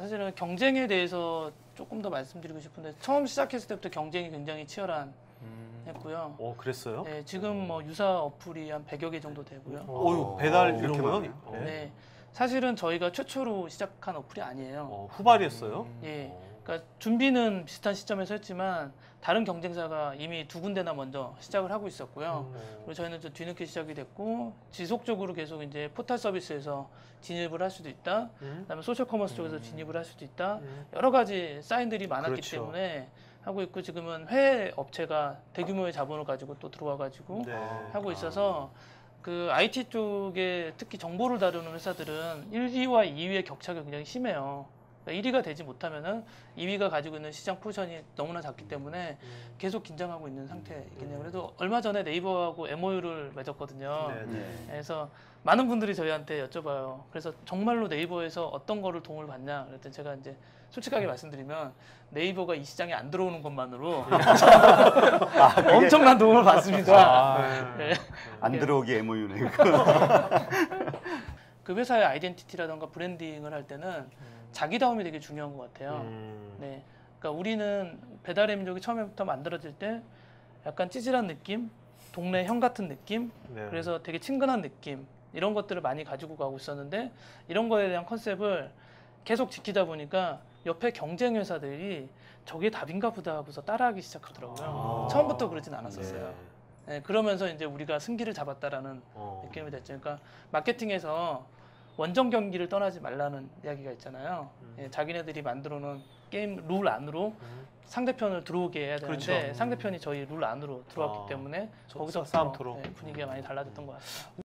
사실은 경쟁에 대해서 조금 더 말씀드리고 싶은데 처음 시작했을 때부터 경쟁이 굉장히 치열한 음. 했고요. 어 그랬어요? 네, 지금 뭐 유사 어플이 한 100여 개 정도 되고요. 어유 배달 어, 이렇게 많아요. 요 네. 네. 사실은 저희가 최초로 시작한 어플이 아니에요. 어, 후발이었어요. 예. 어. 그러니까 준비는 비슷한 시점에서 했지만 다른 경쟁사가 이미 두 군데나 먼저 시작을 하고 있었고요. 음. 그리고 저희는 좀 뒤늦게 시작이 됐고 지속적으로 계속 이제 포털 서비스에서 진입을 할 수도 있다. 음. 그다음에 소셜 커머스 쪽에서 진입을 할 수도 있다. 음. 여러 가지 사인들이 많았기 그렇죠. 때문에 하고 있고 지금은 해외 업체가 대규모의 자본을 가지고 또 들어와 가지고 네. 하고 있어서 그 IT 쪽에 특히 정보를 다루는 회사들은 1, 2와 2위의 격차가 굉장히 심해요. 그러니까 1위가 되지 못하면은 2위가 가지고 있는 시장 포지션이 너무나 작기 때문에 음. 계속 긴장하고 있는 상태이긴 해요. 그래도 얼마 전에 네이버하고 MOU를 맺었거든요. 네, 네. 그래서 많은 분들이 저희한테 여쭤봐요. 그래서 정말로 네이버에서 어떤 거를 도움을 받냐? 그랬더니 제가 이제 솔직하게 말씀드리면 네이버가 이 시장에 안 들어오는 것만으로 엄청난 도움을 받습니다. 아, 네. 안 들어오기 MOU네. 그 회사의 아이덴티티라던가 브랜딩을 할 때는 자기다움이 되게 중요한 것 같아요. 음. 네. 그러니까 우리는 배달의 민족이 처음부터 만들어질 때 약간 찌질한 느낌, 동네 형 같은 느낌, 네. 그래서 되게 친근한 느낌 이런 것들을 많이 가지고 가고 있었는데 이런 거에 대한 컨셉을 계속 지키다 보니까 옆에 경쟁 회사들이 저게 답인가 보다 하고서 따라하기 시작하더라고요. 아. 처음부터 그러진 않았었어요. 네. 네, 그러면서 이제 우리가 승기를 잡았다라는 어. 느낌이 됐죠. 그러니까 마케팅에서 원정 경기를 떠나지 말라는 이야기가 있잖아요. 음. 예, 자기네들이 만들어 놓은 게임 룰 안으로 음. 상대편을 들어오게 해야 되는데 그렇죠. 상대편이 저희 룰 안으로 들어왔기 아. 때문에 저- 거기서 싸움터로. 분위기가 많이 달라졌던 것 같아요.